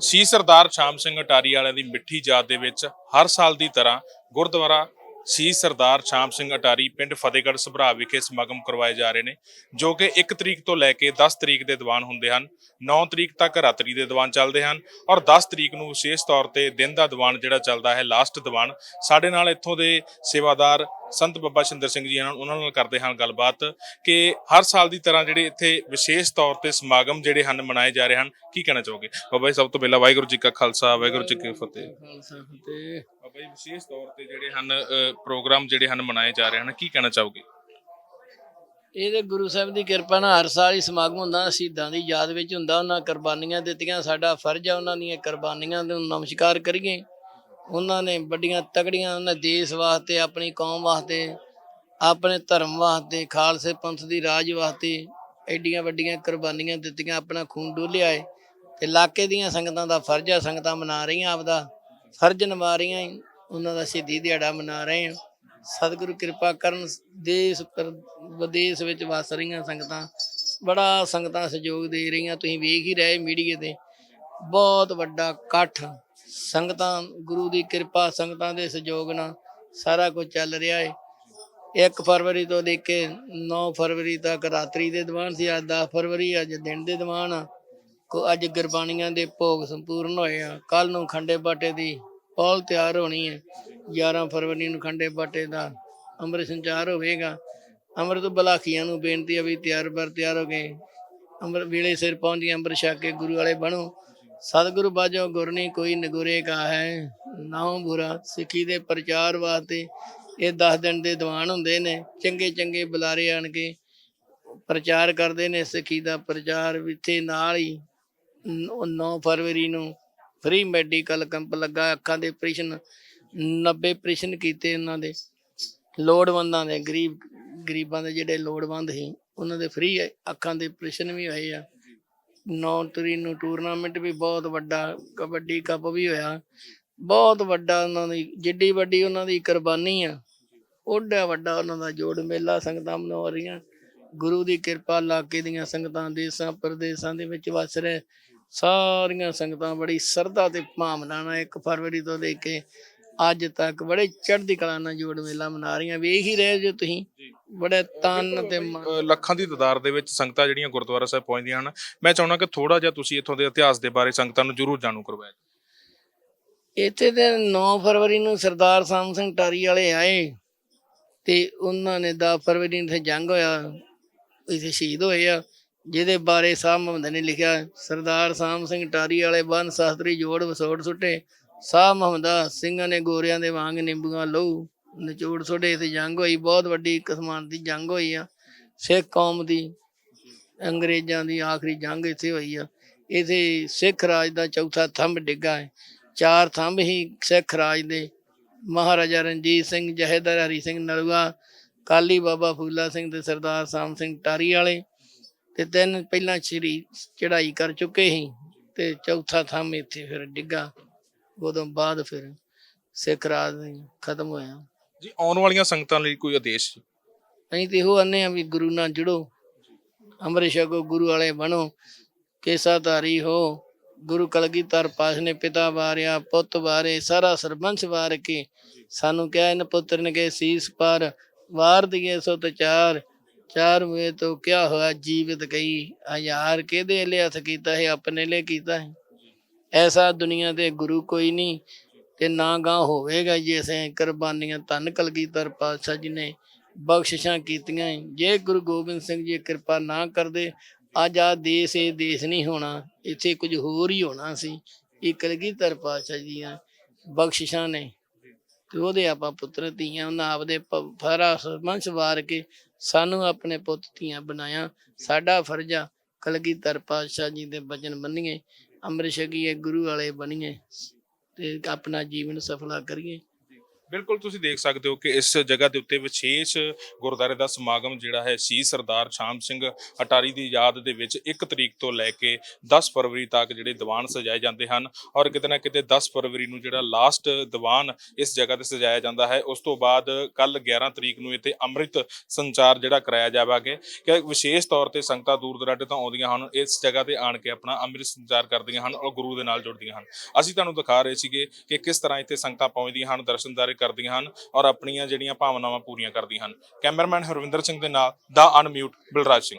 ਸੀ ਸਰਦਾਰ ਸ਼ਾਮ ਸਿੰਘ ਅਟਾਰੀ ਵਾਲਿਆਂ ਦੀ ਮਿੱਠੀ ਯਾਦ ਦੇ ਵਿੱਚ ਹਰ ਸਾਲ ਦੀ ਤਰ੍ਹਾਂ ਗੁਰਦੁਆਰਾ ਸੀ ਸਰਦਾਰ ਸ਼ਾਮ ਸਿੰਘ ਅਟਾਰੀ ਪਿੰਡ ਫਤਿਹਗੜ੍ਹ ਸਭਰਾ ਵਿਖੇ ਸਮਾਗਮ ਕਰਵਾਏ ਜਾ ਰਹੇ ਨੇ, ਜੋ ਕਿ 1 ਤਰੀਕ ਤੋਂ ਲੈ ਕੇ 10 ਤਰੀਕ ਦੇ ਦੀਵਾਨ ਹੁੰਦੇ ਹਨ। 9 ਤਰੀਕ ਤੱਕ ਰਾਤਰੀ ਦੇ ਦੀਵਾਨ ਚੱਲਦੇ ਹਨ ਔਰ 10 ਤਰੀਕ ਨੂੰ ਵਿਸ਼ੇਸ਼ ਤੌਰ ਤੇ ਦਿਨ ਦਾ ਦੀਵਾਨ ਜਿਹੜਾ ਚੱਲਦਾ ਹੈ, ਲਾਸਟ ਦੀਵਾਨ। ਸਾਡੇ ਨਾਲ ਇੱਥੋਂ ਦੇ ਸੇਵਾਦਾਰ ਸੰਤ ਬੱਬਾ ਸ਼ਿੰਦਰ ਸਿੰਘ ਜੀ ਨਾਲ ਉਹਨਾਂ ਨਾਲ ਕਰਦੇ ਹਾਂ ਗੱਲਬਾਤ ਕਿ ਹਰ ਸਾਲ ਦੀ ਤਰ੍ਹਾਂ ਜਿਹੜੇ ਇੱਥੇ ਵਿਸ਼ੇਸ਼ ਤੌਰ ਤੇ ਸਮਾਗਮ ਜਿਹੜੇ ਹਨ, ਮਨਾਏ ਜਾ ਰਹੇ ਹਨ। ਕੀ ਕਹਿਣਾ ਚਾਹੋਗੇ? ਬਾਬਾ ਜੀ, ਸਭ ਤੋਂ ਪਹਿਲਾਂ ਵਾਹਿਗੁਰੂ ਜੀ ਕਾ ਖਾਲਸਾ, ਵਾਹਿਗੁਰੂ ਜੀ ਕੀ ਫਤਿਹ। ਬਾਬਾ ਜੀ, ਵਿਸ਼ੇਸ਼ ਤੌਰ ਤੇ ਜਿਹੜੇ ਹਨ ਪ੍ਰੋਗਰਾਮ ਜਿਹੜੇ ਹਨ ਮਨਾਏ ਜਾ ਰਹੇ ਹਨ, ਕੀ ਕਹਿਣਾ ਚਾਹੋਗੇ? ਇਹ ਤੇ ਗੁਰੂ ਸਾਹਿਬ ਦੀ ਕਿਰਪਾ ਨਾਲ ਹਰ ਸਾਲ ਹੀ ਸਮਾਗਮ ਹੁੰਦਾ, ਸ਼ਹੀਦਾਂ ਦੀ ਯਾਦ ਵਿੱਚ ਹੁੰਦਾ, ਉਹਨਾਂ ਕੁਰਬਾਨੀਆਂ ਦਿੱਤੀਆਂ, ਸਾਡਾ ਫਰਜ਼ ਆ ਉਹਨਾਂ ਦੀਆਂ ਕੁਰਬਾਨੀਆਂ ਨੂੰ ਨਮਸਕਾਰ ਕਰੀਏ। ਉਹਨਾਂ ਨੇ ਵੱਡੀਆਂ ਤਕੜੀਆਂ, ਉਹਨਾਂ ਦੇਸ਼ ਵਾਸਤੇ, ਆਪਣੀ ਕੌਮ ਵਾਸਤੇ, ਆਪਣੇ ਧਰਮ ਵਾਸਤੇ, ਖਾਲਸੇ ਪੰਥ ਦੀ ਰਾਜ ਵਾਸਤੇ ਐਡੀਆਂ ਵੱਡੀਆਂ ਕੁਰਬਾਨੀਆਂ ਦਿੱਤੀਆਂ, ਆਪਣਾ ਖੂਨ ਡੋਲਿਆ ਏ। ਤੇ ਇਲਾਕੇ ਦੀਆਂ ਸੰਗਤਾਂ ਦਾ ਫਰਜ਼ ਆ, ਸੰਗਤਾਂ ਮਨਾ ਰਹੀਆਂ ਆਪਦਾ। ਫਰਜ਼ ਨਿਭਾ ਰਹੀਆਂ ਏ। ਉਹਨਾਂ ਦਾ ਸ਼ਹੀਦੀ ਦਿਹਾੜਾ ਮਨਾ ਰਹੇ ਹਾਂ ਸਤਿਗੁਰੂ ਕਿਰਪਾ ਕਰਨ, ਦੇਸ਼ ਪਰ ਵਿਦੇਸ਼ ਵਿੱਚ ਵਸ ਰਹੀਆਂ ਸੰਗਤਾਂ। ਬੜਾ ਸੰਗਤਾਂ ਸਹਿਯੋਗ ਦੇ ਰਹੀਆਂ। ਤੁਸੀਂ ਵੇਖ ਹੀ ਰਹੇ ਮੀਡੀਆ ਤੇ। ਬਹੁਤ ਵੱਡਾ ਇਕੱਠ। ਸੰਗਤਾਂ, ਗੁਰੂ ਦੀ ਕਿਰਪਾ ਸੰਗਤਾਂ ਦੇ ਸਹਿਯੋਗ ਨਾਲ ਸਾਰਾ ਕੁਝ ਚੱਲ ਰਿਹਾ ਹੈ 1 ਫਰਵਰੀ ਤੋਂ ਲੈ ਕੇ 9 ਫਰਵਰੀ ਤੱਕ ਰਾਤਰੀ ਦੇ ਦੀਵਾਨ ਸੀ। ਅੱਜ 10 ਫਰਵਰੀ, ਅੱਜ ਦਿਨ ਦੇ ਦੀਵਾਨ ਆ। ਕੋ ਅੱਜ ਗੁਰਬਾਣੀਆਂ ਦੇ ਭੋਗ ਸੰਪੂਰਨ ਹੋਏ ਆ। ਕੱਲ ਨੂੰ ਖੰਡੇ ਬਾਟੇ ਦੀ ਪੌਲ ਤਿਆਰ ਹੋਣੀ ਹੈ। 11 ਫਰਵਰੀ ਨੂੰ ਖੰਡੇ ਬਾਟੇ ਦਾ ਅੰਮ੍ਰਿਤ ਸੰਚਾਰ ਹੋਵੇਗਾ। ਅੰਮ੍ਰਿਤ ਬਲਾਖੀਆਂ ਨੂੰ ਬੇਨਤੀ ਹੈ ਵੀ ਤਿਆਰ ਬਰ ਤਿਆਰ ਹੋ ਗਏ ਅੰਮ੍ਰਿਤ ਵੇਲੇ ਸਿਰ ਪਹੁੰਚੀ ਅੰਮ੍ਰਿਤ ਛਕ ਕੇ ਗੁਰੂ ਵਾਲੇ ਬਣੋ। ਸਤਿਗੁਰੂ ਬਾਜੋ ਗੁਰਨੀ ਕੋਈ ਨਗੁਰੇ ਕਾ ਹੈ ਨਾਉ ਬੁਰਾ ਸਿੱਖੀ ਦੇ ਪ੍ਰਚਾਰ ਵਾਸਤੇ ਇਹ 10 ਦਿਨ ਦੇ ਦੀਵਾਨ ਹੁੰਦੇ ਨੇ। ਚੰਗੇ ਚੰਗੇ ਬੁਲਾਰੇ ਆਣ ਕੇ ਪ੍ਰਚਾਰ ਕਰਦੇ ਨੇ। ਸਿੱਖੀ ਦਾ ਪ੍ਰਚਾਰ ਇੱਥੇ ਨਾਲ ਹੀ 9 ਫਰਵਰੀ ਨੂੰ ਫ੍ਰੀ ਮੈਡੀਕਲ ਕੈਂਪ ਲੱਗਾ, ਅੱਖਾਂ ਦੇ ਆਪਰੇਸ਼ਨ 90 ਆਪਰੇਸ਼ਨ ਕੀਤੇ ਉਹਨਾਂ ਦੇ। ਲੋੜਵੰਦਾਂ ਦੇ, ਗਰੀਬ, ਗਰੀਬਾਂ ਦੇ ਜਿਹੜੇ ਲੋੜਵੰਦ ਸੀ, ਉਹਨਾਂ ਦੇ ਫ੍ਰੀ ਅੱਖਾਂ ਦੇ ਆਪਰੇਸ਼ਨ ਵੀ ਹੋਏ ਆ। 9 ਤਰੀਕ ਨੂੰ ਟੂਰਨਾਮੈਂਟ ਵੀ ਬਹੁਤ ਵੱਡਾ, ਕਬੱਡੀ ਕੱਪ ਵੀ ਹੋਇਆ। ਬਹੁਤ ਵੱਡਾ ਉਹਨਾਂ ਦੀ, ਜਿੱਡੀ ਵੱਡੀ ਉਹਨਾਂ ਦੀ ਕੁਰਬਾਨੀ ਆ। ਓਡਾ ਵੱਡਾ ਉਹਨਾਂ ਦਾ ਜੋੜ ਮੇਲਾ ਸੰਗਤਾਂ ਮਨਾ ਰਹੀਆਂ ਗੁਰੂ ਦੀ ਕਿਰਪਾ ਇਲਾਕੇ ਦੀਆਂ ਸੰਗਤਾਂ ਦੇਸਾਂ ਪ੍ਰਦੇਸਾਂ ਦੇ ਵਿੱਚ ਵਸ ਰਹੇ। ਸਾਰੀਆਂ ਸੰਗਤਾਂ ਬੜੀ ਸਰਦਾ ਤੇ ਭਾਵਨਾ ਨਾਲ 1 ਫਰਵਰੀ ਤੋਂ ਲੈ ਕੇ ਅੱਜ ਤੱਕ ਬੜੇ ਚੜ੍ਹਦੀ ਕਲਾ ਨਾਲ ਜੋੜ ਮੇਲਾ ਮਨਾ ਰਹੀਆਂ। ਵੇਖ ਹੀ ਰਹੇ ਜੋ ਤੁਸੀਂ। ਬੜੇ ਤਨ ਤੇ ਲੱਖਾਂ ਦੀ ਤਾਦਾਦ ਦੇ ਵਿੱਚ ਸੰਗਤਾਂ ਜਿਹੜੀਆਂ ਗੁਰਦੁਆਰਾ ਸਾਹਿਬ ਪਹੁੰਚਦੀਆਂ ਹਨ। ਮੈਂ ਚਾਹੁੰਦਾ ਕਿ ਥੋੜਾ ਜਿਹਾ ਤੁਸੀਂ ਇੱਥੋਂ ਦੇ ਇਤਿਹਾਸ ਦੇ ਬਾਰੇ ਸੰਗਤਾਂ ਨੂੰ ਜ਼ਰੂਰ ਜਾਣੂ ਕਰਵਾਇਆ ਇੱਥੇ ਤੇ 9 ਫਰਵਰੀ ਨੂੰ ਸਰਦਾਰ ਸਾਮ ਸਿੰਘ ਟਾਰੀ ਵਾਲੇ ਆਏ ਤੇ ਉਹਨਾਂ ਨੇ 10 ਫਰਵਰੀ ਨੂੰ ਇੱਥੇ ਜੰਗ ਹੋਇਆ। ਇੱਥੇ ਸ਼ਹੀਦ ਹੋਏ ਆ, ਜਿਹਦੇ ਬਾਰੇ ਸਾਹਿਬ ਮੁਹੰਮਦ ਨੇ ਲਿਖਿਆ, ਸਰਦਾਰ ਸਾਮ ਸਿੰਘ ਟਾਰੀ ਵਾਲੇ ਬੰਨ ਸ਼ਾਸਤਰੀ ਜੋੜ ਵਸੋੜ ਸੁੱਟੇ ਸਾਹ ਮੁਹੰਮਦਾ ਸਿੰਘਾਂ ਨੇ ਗੋਰਿਆਂ ਦੇ ਵਾਂਗ ਨਿੰਬੂਆਂ ਲਹੂ, ਨਿਚੋੜ ਸੁੱਟੇ, ਇੱਥੇ ਜੰਗ ਹੋਈ, ਬਹੁਤ ਵੱਡੀ ਕਿਸਮਾਨ ਦੀ ਜੰਗ ਹੋਈ ਆ, ਸਿੱਖ ਕੌਮ ਦੀ, ਅੰਗਰੇਜ਼ਾਂ ਦੀ ਆਖਰੀ ਜੰਗ ਇੱਥੇ ਹੋਈ ਆ, ਇੱਥੇ ਸਿੱਖ ਰਾਜ ਦਾ ਚੌਥਾ ਥੰਬ ਡਿੱਗਾ ਹੈ, ਚਾਰ ਥੰਬ ਹੀ ਸਿੱਖ ਰਾਜ ਦੇ ਮਹਾਰਾਜਾ ਰਣਜੀਤ ਸਿੰਘ, ਜਹੇਦਾਰ ਹਰੀ ਸਿੰਘ ਨਲੂਆ ਕਾਲੀ ਬਾਬਾ ਫੂਲਾ ਸਿੰਘ ਤੇ ਸਰਦਾਰ ਸਾਮ ਸਿੰਘ ਟਾਰੀ ਵਾਲੇ ਤੇ ਤਿੰਨ ਪਹਿਲਾਂ ਸ਼੍ਰੀ ਚੜ੍ਹਾਈ ਕਰ ਚੁੱਕੇ ਸੀ ਤੇ ਚੌਥਾ ਥੰਮ ਇੱਥੇ ਫਿਰ ਡਿੱਗਾ ਉਦੋਂ ਬਾਅਦ ਫਿਰ ਸਿੱਖ ਰਾਜ ਖਤਮ ਹੋਇਆ। ਜੀ ਆਉਣ ਵਾਲੀਆਂ ਸੰਗਤਾਂ ਲਈ ਕੋਈ ਆਦੇਸ਼ ਅਸੀਂ ਤੇ ਇਹੋ ਆਨੇ ਆ ਵੀ ਗੁਰੂ ਨਾਲ ਜੁੜੋ ਅੰਮ੍ਰਿਤ ਛਕੋ ਗੁਰੂ ਵਾਲੇ ਬਣੋ ਕੇਸਾ ਧਾਰੀ ਹੋ ਗੁਰੂ ਕਲਗੀਧਰ ਪਾਸ਼ ਨੇ ਪਿਤਾ ਵਾਰਿਆ ਪੁੱਤ ਵਾਰੇ ਸਾਰਾ ਸਰਬੰਸ ਵਾਰ ਕੇ ਸਾਨੂੰ ਕਿਹਾ ਇਹਨ ਪੁੱਤਰ ਨੇ ਕੇ ਸੀਸ ਪਰ ਵਾਰ ਦੀਏ ਸੋ ਤੇ ਚਾਰ ਚਾਰ ਵੇ ਤੋ ਕਿਆ ਹੋਇਆ? ਜੀਵਤ ਗਈ ਹਜ਼ਾਰ ਕਿਹਦੇ ਲਈ ਹੱਥ ਕੀਤਾ ਹੈ? ਆਪਣੇ ਲਈ ਕੀਤਾ ਹੈ। ਐਸਾ ਦੁਨੀਆ ਤੇ ਗੁਰੂ ਕੋਈ ਨਹੀਂ ਤੇ ਨਾ ਗਾਂ ਹੋਵੇਗਾ ਜੇ। ਅਸੀਂ ਕੁਰਬਾਨੀਆਂ ਧੰਨ ਕਲਗੀਧਰ ਪਾਤਸ਼ਾਹ ਜੀ ਨੇ ਬਖਸ਼ਿਸ਼ਾਂ ਕੀਤੀਆਂ ਜੇ ਗੁਰੂ ਗੋਬਿੰਦ ਸਿੰਘ ਜੀ ਕਿਰਪਾ ਨਾ ਕਰਦੇ, ਅੱਜ ਆ ਦੇਸ਼, ਇਹ ਦੇਸ਼ ਨਹੀਂ ਹੋਣਾ। ਇੱਥੇ ਕੁਝ ਹੋਰ ਹੀ ਹੋਣਾ ਸੀ। ਇਹ ਕਲਗੀਧਰ ਪਾਤਸ਼ਾਹ ਜੀ ਦੀਆਂ ਬਖਸ਼ਿਸ਼ਾਂ ਨੇ ਤੇ ਉਹਦੇ ਆਪਾਂ ਪੁੱਤਰ ਧੀਆਂ, ਉਹਨਾਂ ਆਪਦੇ ਪ- ਫਰਾ ਸਰਬੰਸ ਵਾਰ ਕੇ ਸਾਨੂੰ ਆਪਣੇ ਪੁੱਤ ਧੀਆਂ ਬਣਾਇਆ। ਸਾਡਾ ਫਰਜ਼ ਆ ਕਲਗੀਧਰ ਪਾਤਸ਼ਾਹ ਜੀ ਦੇ ਬਚਨ ਬੰਨੀਏ ਅੰਮ੍ਰਿਤ ਛਕੀਏ, ਗੁਰੂ ਵਾਲੇ ਬਣੀਏ ਤੇ ਆਪਣਾ ਜੀਵਨ ਸਫਲਾ ਕਰੀਏ। ਬਿਲਕੁਲ ਤੁਸੀਂ ਦੇਖ ਸਕਦੇ ਹੋ ਕਿ ਇਸ ਜਗ੍ਹਾ ਦੇ ਉੱਤੇ ਵਿਸ਼ੇਸ਼ ਗੁਰਦਾਰੇ ਦਾ ਸਮਾਗਮ ਜਿਹੜਾ ਹੈ ਸੀ ਸਰਦਾਰ ਸ਼ਾਮ ਸਿੰਘ ਅਟਾਰੀ ਦੀ ਯਾਦ ਦੇ ਵਿੱਚ 1 ਤਰੀਕ ਤੋਂ ਲੈ ਕੇ 10 ਫਰਵਰੀ ਤੱਕ ਜਿਹੜੇ ਦੀਵਾਨ ਸਜਾਏ ਜਾਂਦੇ ਹਨ ਔਰ ਕਿਤੇ ਨਾ ਕਿਤੇ 10 ਫਰਵਰੀ ਨੂੰ ਜਿਹੜਾ ਲਾਸਟ ਦੀਵਾਨ ਇਸ ਜਗ੍ਹਾ ਤੇ ਸਜਾਇਆ ਜਾਂਦਾ ਹੈ, ਉਸ ਤੋਂ ਬਾਅਦ ਕੱਲ 11 ਤਰੀਕ ਨੂੰ ਇੱਥੇ ਅੰਮ੍ਰਿਤ ਸੰਚਾਰ ਜਿਹੜਾ ਕਰਾਇਆ ਜਾਵਾਂਗੇ ਕਿ ਵਿਸ਼ੇਸ਼ ਤੌਰ ਤੇ ਸੰਗਤਾਂ ਦੂਰ ਦਰਾਡੇ ਤੋਂ ਆਉਂਦੀਆਂ ਹਨ, ਇਸ ਜਗ੍ਹਾ ਤੇ ਆਣ ਕੇ ਆਪਣਾ ਅੰਮ੍ਰਿਤ ਸੰਚਾਰ ਕਰਦੀਆਂ ਹਨ ਔਰ ਗੁਰੂ ਦੇ ਨਾਲ ਜੁੜਦੀਆਂ ਹਨ। ਅਸੀਂ ਤੁਹਾਨੂੰ ਦਿਖਾ ਰਹੇ ਸੀਗੇ ਕਿ ਕਿਸ ਤਰ੍ਹਾਂ ਇੱਥੇ ਸੰਗਤਾਂ ਪਹੁੰਚਦੀਆਂ ਹਨ ਦਰਸ਼ਨਦਾਰੇ ਕਰਦੀਆਂ ਹਨ ਔਰ ਆਪਣੀਆਂ ਜਿਹੜੀਆਂ ਭਾਵਨਾਵਾਂ ਪੂਰੀਆਂ ਕਰਦੀਆਂ ਹਨ। ਕੈਮਰਾਮੈਨ ਹਰਵਿੰਦਰ ਸਿੰਘ ਦੇ ਨਾਲ ਦਾ ਅਨਮਿਊਟ ਬਲਰਾਜ ਸਿੰਘ।